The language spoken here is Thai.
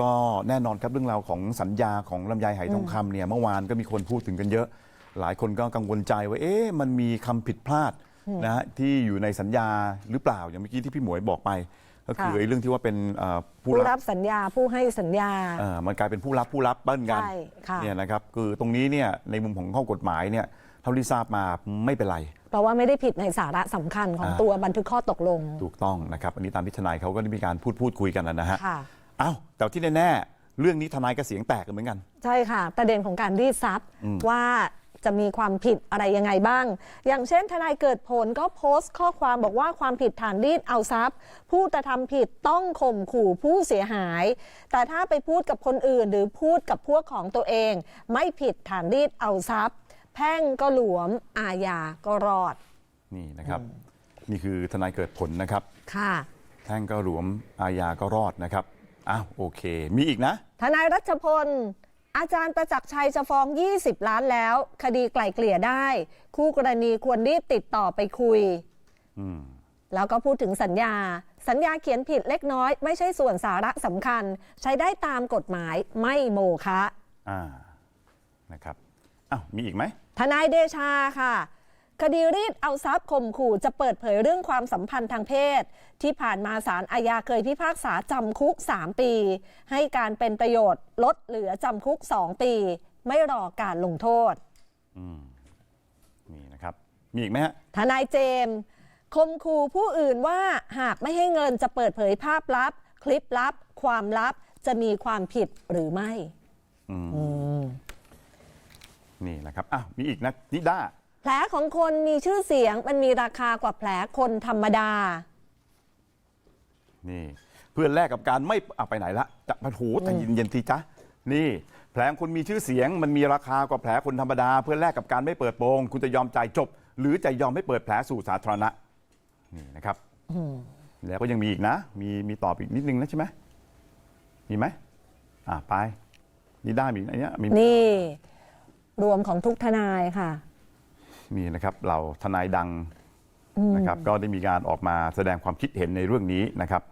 ก็แน่นอนครับเรื่องราวของสัญญาของลำไยไหทองคำเนี่ยเมื่อวานก็มีคนพูดถึงกันเยอะ หลายคนก็กังวลใจว่าเอ๊ะมันมีคำผิดพลาดนะฮะที่อยู่ในสัญญาหรือเปล่าอย่างเมื่อกี้ที่พี่หมวยบอกไป ก็คือค่ะไอ้เรื่องที่ว่าเป็นเอ่อผู้ผู้รับรับสัญญาผู้ให้สัญญา เอ่อมันกลายเป็นผู้รับผู้รับเบิ้ลกันใช่ค่ะ เนี่ยนะครับคือตรงนี้เนี่ยในมุมของข้อกฎหมายเนี่ยเท่าที่ทราบมาไม่เป็นไร เพราะว่าไม่ได้ผิดในสาระสำคัญของอ่า ตัวบันทึกข้อตกลง ถูกต้องนะครับอันนี้ตามที่ทนายเขาก็ได้มีการพูดพูดคุยกันนะฮะ ค่ะเอ้าแต่ที่แน่ๆเรื่องนี้ทนายก็เสียงแตกกันเหมือนกัน ใช่ค่ะ ประเด็นของการรีดทรัพย์ว่าจะมีความผิดอะไรยังไงบ้าง อย่างเช่น ทนายเกิดผลก็โพสต์ข้อความบอกว่าความผิดฐานรีดเอาทรัพย์ ผู้กระทำผิดต้องข่มขู่ผู้เสียหาย แต่ถ้าไปพูดกับคนอื่นหรือพูดกับพวกของตัวเอง ไม่ผิดฐานรีดเอาทรัพย์ แพ่งก็หลวมอาญาก็รอด นี่นะครับ นี่คือทนายเกิดผลนะครับ ค่ะ แท่งก็หลวมอาญาก็รอดนะครับ อ้าวโอเค มีอีกนะ ทนายรัชพล อาจารย์ประจักษ์ชัยจะฟ้อง 20 ล้านแล้ว คดีไกล่เกลี่ยได้ คู่กรณีควรรีบติดต่อไปคุย อืม แล้วก็พูดถึงสัญญา สัญญาเขียนผิดเล็กน้อย ไม่ใช่ส่วนสาระสำคัญ ใช้ได้ตามกฎหมายไม่โมคะอ่า นะครับ อ้าว มีอีกไหม ทนายเดชาค่ะ คดีรีดเอาทรัพย์ข่มขู่จะเปิดเผยเรื่องความสัมพันธ์ทางเพศ ที่ผ่านมาศาลอาญาเคยพิพากษาจำคุก 3 ปี ให้การเป็นประโยชน์ลดเหลือจำคุก 2 ปี ไม่รอการลงโทษนี่นะครับ มีอีกไหมฮะทนายเจมส์คมขู่ผู้อื่นว่าหากไม่ให้เงินจะเปิดเผยภาพลับ คลิปลับ ความลับจะมีความผิดหรือไม่นี่นะครับ อ้าว มีอีกนะนิด้า แผลของคนมีชื่อเสียงมันมีราคากว่าแผลคนธรรมดา นี่เพื่อแลกกับการไม่เอาไปไหนละจะมาถูแต่เย็นๆทีจ้ะนี่ แผลของคนมีชื่อเสียง มันมีราคากว่าแผลคนธรรมดา เพื่อแลกกับการไม่เปิดโปงคุณจะยอมจ่ายจบ หรือจะยอมไม่เปิดแผลสู่สาธารณะนี่นะครับแล้วก็ยังมีอีกนะ มีมีตอบอีกนิดนึงนะใช่ไหมมีไหมอ่าไป นี่ได้มีอันเนี้ยมีนี่ รวมของทุกทนายค่ะ นี่นะครับเราทนายดังนะครับก็ได้มีการออกมาแสดงความคิดเห็นในเรื่องนี้นะครับ